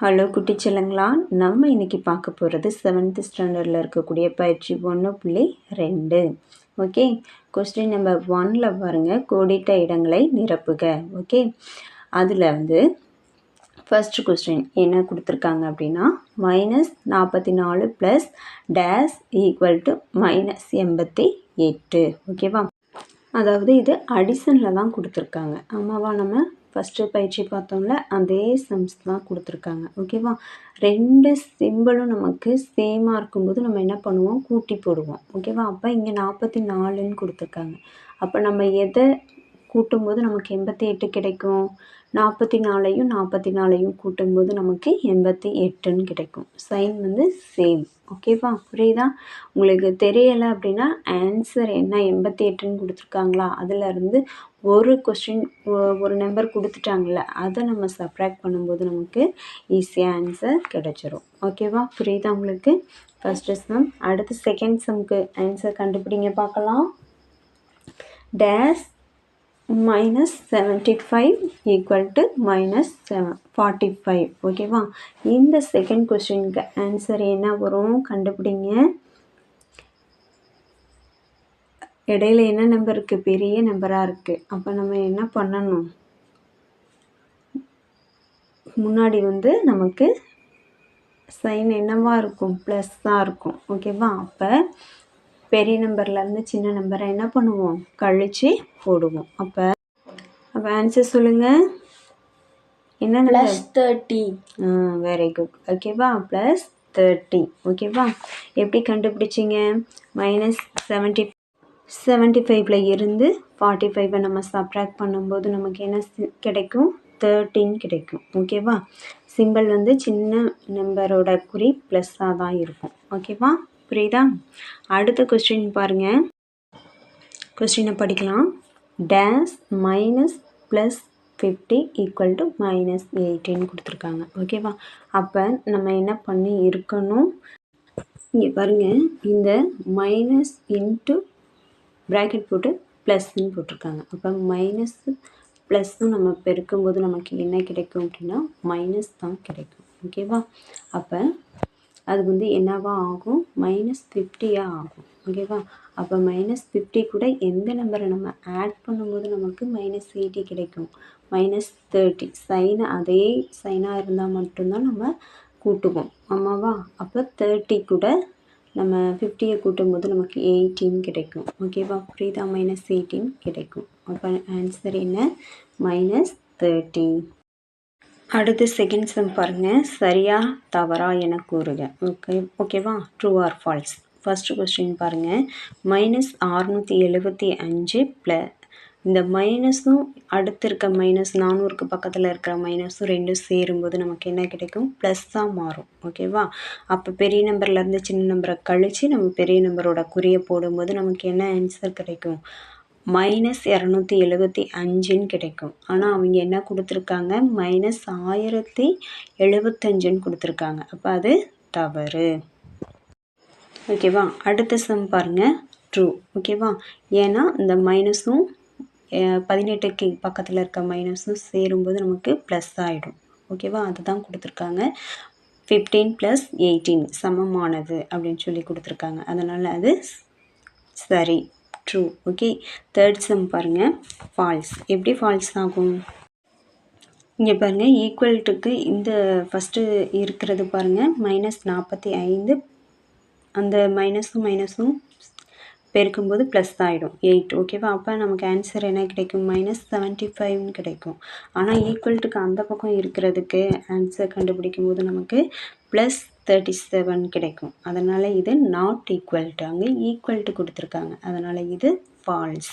Hello குட்டிச்செல்லங்களா நம்ம இன்றைக்கி பார்க்க போகிறது செவன்த்து ஸ்டாண்டர்டில் இருக்கக்கூடிய பயிற்சி ஒன்று புள்ளி ரெண்டு. ஓகே கொஸ்டின் நம்பர் ஒனில் பாருங்கள் கோடிட்ட இடங்களை நிரப்புக. ஓகே அதில் வந்து ஃபஸ்ட்டு கொஸ்டின் என்ன கொடுத்துருக்காங்க அப்படின்னா மைனஸ் நாற்பத்தி நாலு plus days equal to minus எண்பத்தி எட்டு. ஓகேவா அதாவது இது அடிசனில் தான் கொடுத்துருக்காங்க. ஆமாவா நம்ம? ஃபஸ்ட்டு பயிற்சி பார்த்தோம்ல அதே சம்ஸ் தான் கொடுத்துருக்காங்க. ஓகேவா ரெண்டு சிம்பிளும் நமக்கு சேமாக இருக்கும்போது நம்ம என்ன பண்ணுவோம்? கூட்டி போடுவோம். ஓகேவா அப்போ இங்கே நாற்பத்தி நாலுன்னு கொடுத்துருக்காங்க. அப்போ நம்ம எதை கூட்டும்போது நமக்கு எண்பத்தி எட்டு கிடைக்கும்? நாற்பத்தி நாலையும் நாற்பத்தி நாலையும் கூட்டும்போது நமக்கு எண்பத்தி எட்டுன்னு கிடைக்கும். சைன் வந்து சேம் ஓகேவா புரியுதா? உங்களுக்கு தெரியலை அப்படின்னா ஆன்சர் என்ன? எண்பத்தி எட்டுன்னு கொடுத்துருக்காங்களா? அதிலருந்து ஒரு கொஸ்டின் ஒரு நம்பர் கொடுத்துட்டாங்கள அதை நம்ம சப்ராக்ட் பண்ணும்போது நமக்கு ஈஸியாக ஆன்சர் கிடச்சிரும். ஓகேவா புரியுதா உங்களுக்கு? ஃபஸ்ட்டு சம் அடுத்து செகண்ட் சம்க்கு ஆன்சர் கண்டுபிடிங்க பார்க்கலாம். Days minus seventy five equal to minus seven forty five ஓகேவா இந்த செகண்ட் கொஸ்டினுக்கு ஆன்சர் என்ன வரும்? கண்டுபிடிங்க. இடையில என்ன நம்பர் இருக்குது பெரிய நம்பராக இருக்குது அப்போ நம்ம என்ன பண்ணணும்? முன்னாடி வந்து நமக்கு சைன் என்னவாக இருக்கும்? ப்ளஸ் தான் இருக்கும். ஓகேவா அப்போ பெரிய நம்பர்லேருந்து சின்ன நம்பரை என்ன பண்ணுவோம்? கழித்து போடுவோம். அப்போ அப்போ ஆன்சர் சொல்லுங்கள் என்ன ப்ளஸ் தேர்ட்டி வெரி குட் ஓகேவா ப்ளஸ் தேர்ட்டி ஓகேவா எப்படி கண்டுபிடிச்சிங்க? மைனஸ் செவன்ட்டி செவன்ட்டி ஃபைவ்ல இருந்து ஃபார்ட்டி ஃபைவை நம்ம சப்ராக்ட் பண்ணும்போது நமக்கு என்ன கிடைக்கும்? தேர்ட்டின் கிடைக்கும். ஓகேவா சிம்பிள் வந்து சின்ன நம்பரோட குறி ப்ளஸ்ஸாக தான் இருக்கும். ஓகேவா புரியுதா? அடுத்த கொஸ்டின் பாருங்கள் கொஸ்டினை படிக்கலாம். Days minus plus fifty equal to minus எயிட்டின்னு கொடுத்துருக்காங்க. ஓகேவா அப்போ நம்ம என்ன பண்ணி இருக்கணும்? இங்கே பாருங்கள் இந்த மைனஸ் இன்ட்டு ப்ராக்கெட் போட்டு ப்ளஸ்ன்னு போட்டிருக்காங்க. அப்போ மைனஸ் ப்ளஸ்ஸும் நம்ம பெருக்கும்போது நமக்கு என்ன கிடைக்கும் அப்படின்னா மைனஸ் தான் கிடைக்கும். ஓகேவா அப்போ அது வந்து என்னவா ஆகும்? மைனஸ் ஃபிஃப்டியாக ஆகும். ஓகேவா அப்போ மைனஸ் ஃபிஃப்டி கூட எந்த நம்பரை நம்ம ஆட் பண்ணும்போது நமக்கு மைனஸ் எயிட்டி கிடைக்கும். மைனஸ் தேர்ட்டி சைன் அதே சைனாக இருந்தால் மட்டும்தான் நம்ம கூட்டுவோம். ஆமாவா? அப்போ தேர்ட்டி கூட நம்ம ஃபிஃப்டியை கூட்டும்போது நமக்கு எயிட்டீன் கிடைக்கும். ஓகேவா புரியுதா? மைனஸ் எயிட்டீன் கிடைக்கும். அப்போ ஆன்சர் என்ன? மைனஸ் தேர்ட்டீன் அடுத்து செகண்ட் சம் பாருங்கள் சரியா? தவறா என கூறுக. ஓகே ஓகேவா true or false first question பாருங்கள் மைனஸ் அறுநூற்றி எழுபத்தி அஞ்சு ப்ள இந்த மைனஸும் அடுத்து இருக்க மைனஸ் நானூறுக்கு பக்கத்தில் இருக்கிற மைனஸும் ரெண்டும் சேரும்போது நமக்கு என்ன கிடைக்கும்? ப்ளஸ்ஸாக மாறும். ஓகேவா அப்போ பெரிய நம்பர்லேருந்து சின்ன நம்பரை கழித்து நம்ம பெரிய நம்பரோட குறியை போடும்போது நமக்கு என்ன ஆன்சர் கிடைக்கும்? மைனஸ் இரநூத்தி எழுபத்தி அஞ்சுன்னு கிடைக்கும். ஆனால் அவங்க என்ன கொடுத்துருக்காங்க? மைனஸ் ஆயிரத்தி எழுபத்தஞ்சுன்னு கொடுத்துருக்காங்க. அப்போ அது தவறு. ஓகேவா அடுத்த சம் பாருங்கள் ட்ரூ ஓகேவா ஏன்னா இந்த மைனஸும் பதினெட்டுக்கு பக்கத்தில் இருக்க மைனஸும் சேரும்போது நமக்கு ப்ளஸ் ஆகிடும் ஓகேவா அதுதான் கொடுத்துருக்காங்க. ஃபிஃப்டீன் ப்ளஸ் எயிட்டீன் சமமானது அப்படின்னு சொல்லி கொடுத்துருக்காங்க. அதனால் அது சரி ட்ரூ ஓகே தேர்ட் சம் பாருங்கள் ஃபால்ஸ் எப்படி ஃபால்ஸ் ஆகும்? இங்கே பாருங்கள் ஈக்குவல்ட்டுக்கு இந்த ஃபஸ்ட்டு இருக்கிறது பாருங்கள் மைனஸ் நாற்பத்தி ஐந்து அந்த மைனஸும் மைனஸும் பெருக்கும்போது ப்ளஸ் ஆகிடும் எயிட் ஓகேவா அப்போ நமக்கு ஆன்சர் என்ன கிடைக்கும்? மைனஸ் செவன்ட்டி ஃபைவ்னு கிடைக்கும். ஆனால் ஈக்குவல்ட்டுக்கு அந்த பக்கம் இருக்கிறதுக்கு ஆன்சர் கண்டுபிடிக்கும் போது நமக்கு ப்ளஸ் தேர்ட்டி செவன் கிடைக்கும். அதனால் இது நாட் ஈக்குவல்ட்டு அங்கே ஈக்குவல்ட்டு கொடுத்துருக்காங்க. அதனால் இது ஃபால்ஸ்